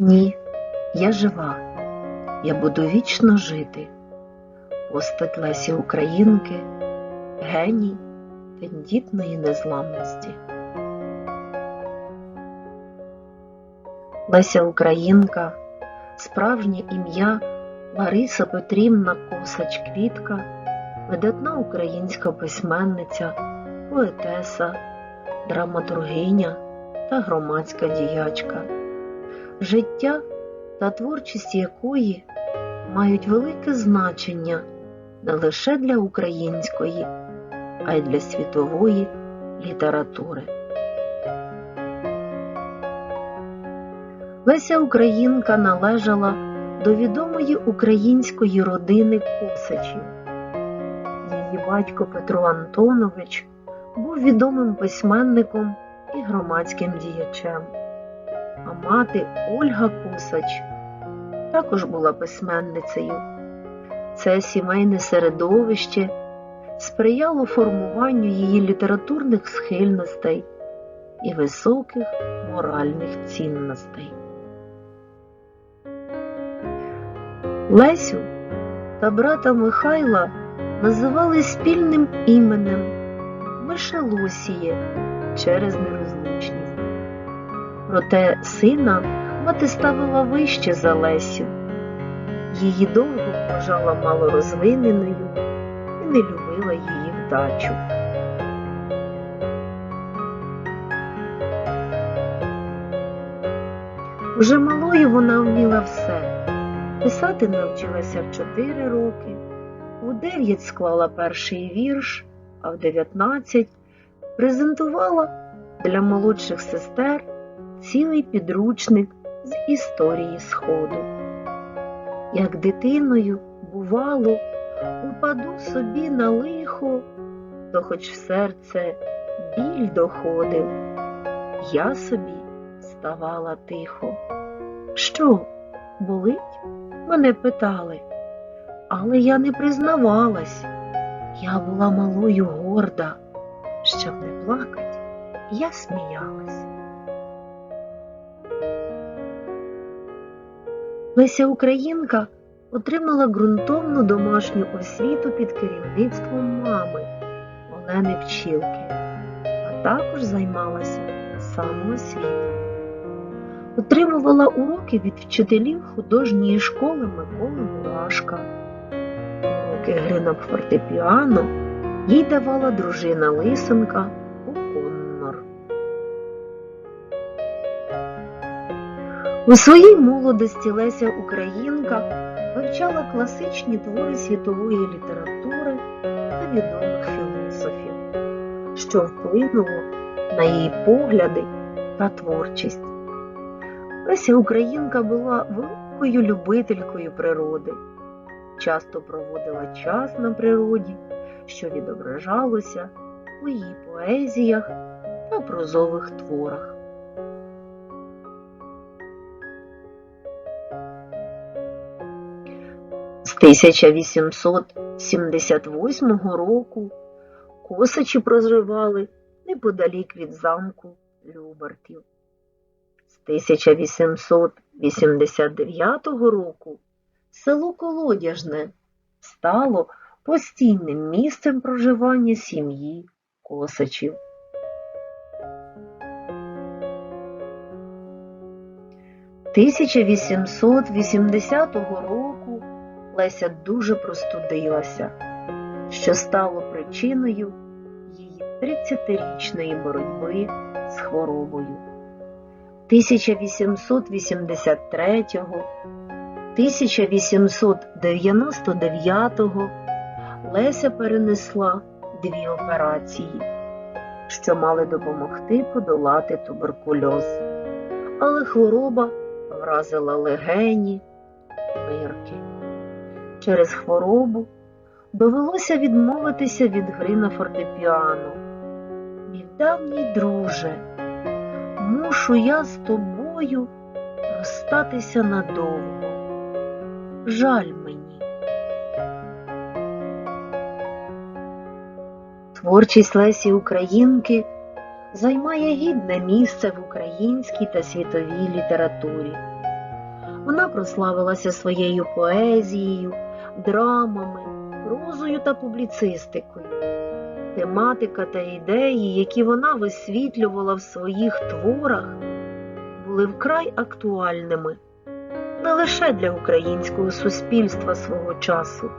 Ні, я жива, я буду вічно жити. Постать Лесі Українки, геній тендітної незламності. Леся Українка, справжнє ім'я Лариса Петрівна Косач Квітка, видатна українська письменниця, поетеса, драматургиня та громадська діячка, життя та творчість якої мають велике значення не лише для української, а й для світової літератури. Леся Українка належала до відомої української родини Косачів. Її батько Петро Антонович був відомим письменником і громадським діячем, а мати Ольга Косач також була письменницею. Це сімейне середовище сприяло формуванню її літературних схильностей і високих моральних цінностей. Лесю та брата Михайла називали спільним іменем Мишелосіє через нерозлучність. Проте сина мати ставила вище за Лесю. Її довго вважала малорозвиненою і не любила її вдачу. Уже малою вона вміла все. Писати навчилася в 4 роки, у 9 склала перший вірш, а в 19 презентувала для молодших сестер цілий підручник з історії Сходу. Як дитиною, бувало, упаду собі на лихо, то хоч в серце біль доходив, я собі ставала тихо. Що, болить? Мене питали, але я не признавалась. Я була малою горда, щоб не плакать, я сміялась. Леся Українка отримала ґрунтовну домашню освіту під керівництвом мами Олени Пчілки, а також займалася самоосвітою. Отримувала уроки від вчителів художньої школи Миколи Мурашка. Уроки гри на фортепіано їй давала дружина Лисенка У своїй молодості Леся Українка вивчала класичні твори світової літератури та відомих філософів, що вплинуло на її погляди та творчість. Леся Українка була великою любителькою природи, часто проводила час на природі, що відображалося у її поезіях та прозових творах. 1878 року косачі проживали неподалік від замку Любартів. З 1889 року село Колодяжне стало постійним місцем проживання сім'ї косачів. – 1880 року Леся дуже простудилася, що стало причиною її 30-річної боротьби з хворобою. 1883, 1899 Леся перенесла дві операції, що мали допомогти подолати туберкульоз, але хвороба вразила легені. Через хворобу довелося відмовитися від гри на фортепіано. Мій давній друже, мушу я з тобою розстатися надовго. Жаль мені. Творчість Лесі Українки займає гідне місце в українській та світовій літературі. Вона прославилася своєю поезією, драмами, прозою та публіцистикою. Тематика та ідеї, які вона висвітлювала в своїх творах, були вкрай актуальними не лише для українського суспільства свого часу,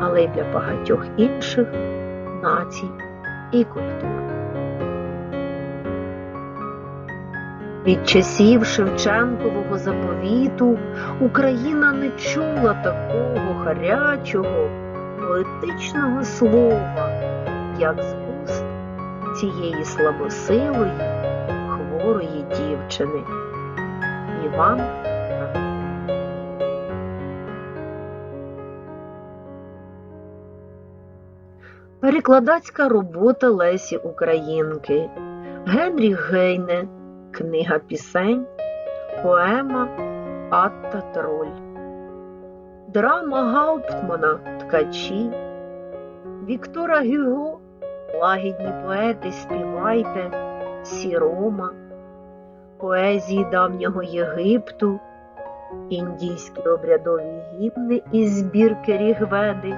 але й для багатьох інших націй і культур. Від часів Шевченкового заповіту Україна не чула такого гарячого, поетичного слова, як з уст цієї слабосилої, хворої дівчини. Іван Перекладацька робота Лесі Українки. Генріх Гейне Книга пісень, поема Атта Троль, драма Гауптмана Ткачі, Віктора Гюго Лагідні поети співайте, Сірома, поезії давнього Єгипту, індійські обрядові гімни із збірки Рігведи,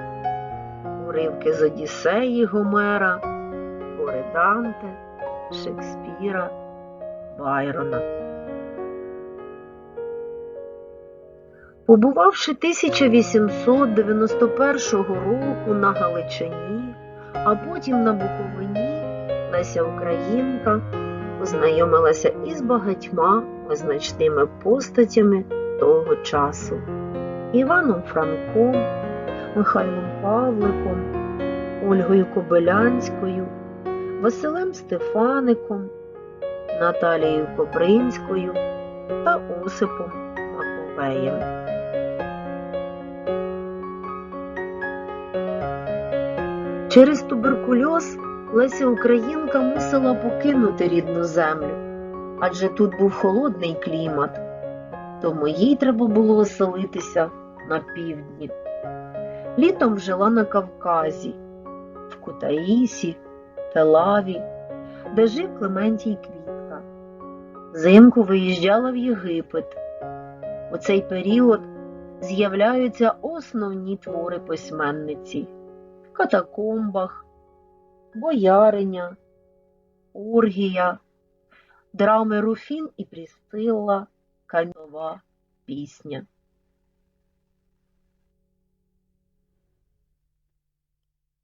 уривки з Одіссеї Гомера, Гори Данте, Шекспіра. Байрона. Побувавши 1891 року на Галичині, а потім на Буковині, Леся Українка познайомилася із багатьма визначними постатями того часу Іваном Франком, Михайлом Павликом, Ольгою Кобилянською, Василем Стефаником. Наталією Копринською та Осипом Маковеєм. Через туберкульоз Леся Українка мусила покинути рідну землю, адже тут був холодний клімат, тому їй треба було оселитися на півдні. Літом жила на Кавказі, в Кутаїсі, Телаві, де жив Клементій Квітка. Взимку виїжджала в Єгипет. У цей період з'являються основні твори письменниці катакомбах, бояриня, оргія, драми Руфін і Прістилла, Канова пісня.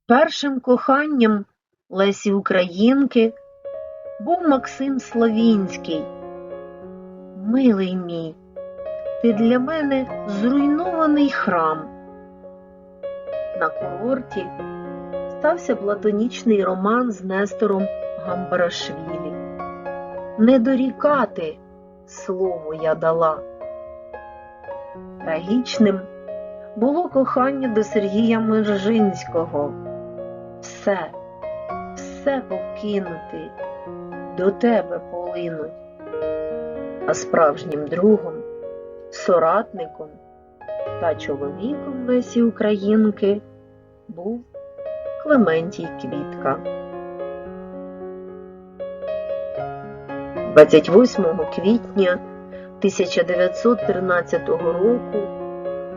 Першим коханням Лесі Українки був Максим Славінський. Милий мій, ти для мене зруйнований храм. На курорті стався платонічний роман з Нестором Гамбарашвілі. Не дорікати слово я дала. Трагічним було кохання до Сергія Мержинського. Все, все покинути, до тебе полинуть. А справжнім другом, соратником та чоловіком Лесі Українки був Клементій Квітка. 28 квітня 1913 року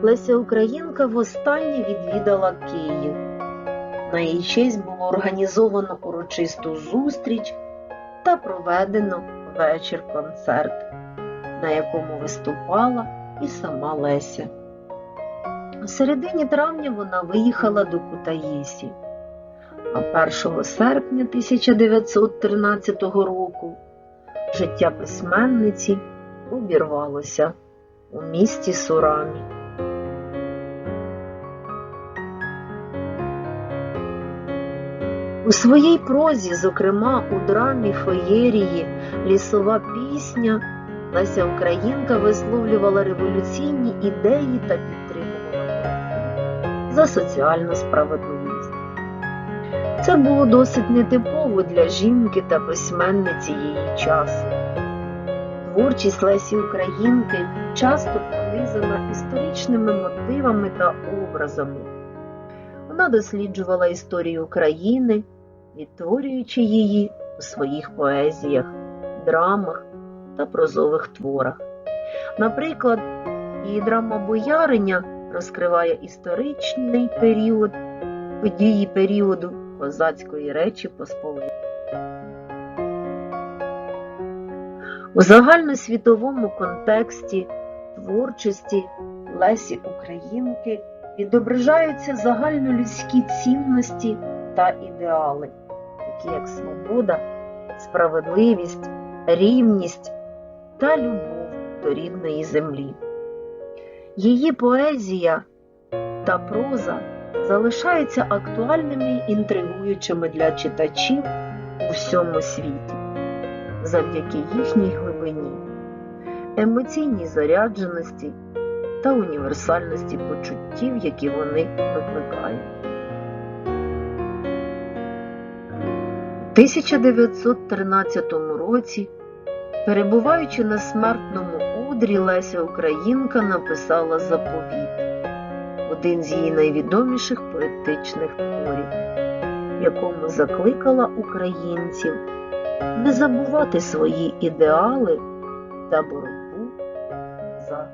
Леся Українка востаннє відвідала Київ. На її честь було організовано урочисту зустріч та проведено вечір-концерт, на якому виступала і сама Леся. У середині травня вона виїхала до Кутаїсі, а 1 серпня 1913 року життя письменниці обірвалося у місті Сурамі. У своїй прозі, зокрема у драмі Феєрії Лісова пісня, Леся Українка висловлювала революційні ідеї та підтримувала за соціальну справедливість. Це було досить нетипово для жінки та письменниці її часу. Творчість Лесі Українки часто пронизана історичними мотивами та образами. Вона досліджувала історію України, відтворюючи її у своїх поезіях, драмах та прозових творах, Наприклад, її драма Бояриня розкриває історичний період, події періоду козацької речі Посполитої. У загальносвітовому контексті творчості Лесі Українки відображаються загальнолюдські цінності та ідеали, такі як свобода, справедливість, рівність та любов до рідної землі. Її поезія та проза залишаються актуальними і інтригуючими для читачів у всьому світі завдяки їхній глибині, емоційній зарядженості та універсальності почуттів, які вони викликають. 1913 році, перебуваючи на смертному одрі, Леся Українка написала заповіт, один з її найвідоміших поетичних творів, в якому закликала українців не забувати свої ідеали та боротьбу за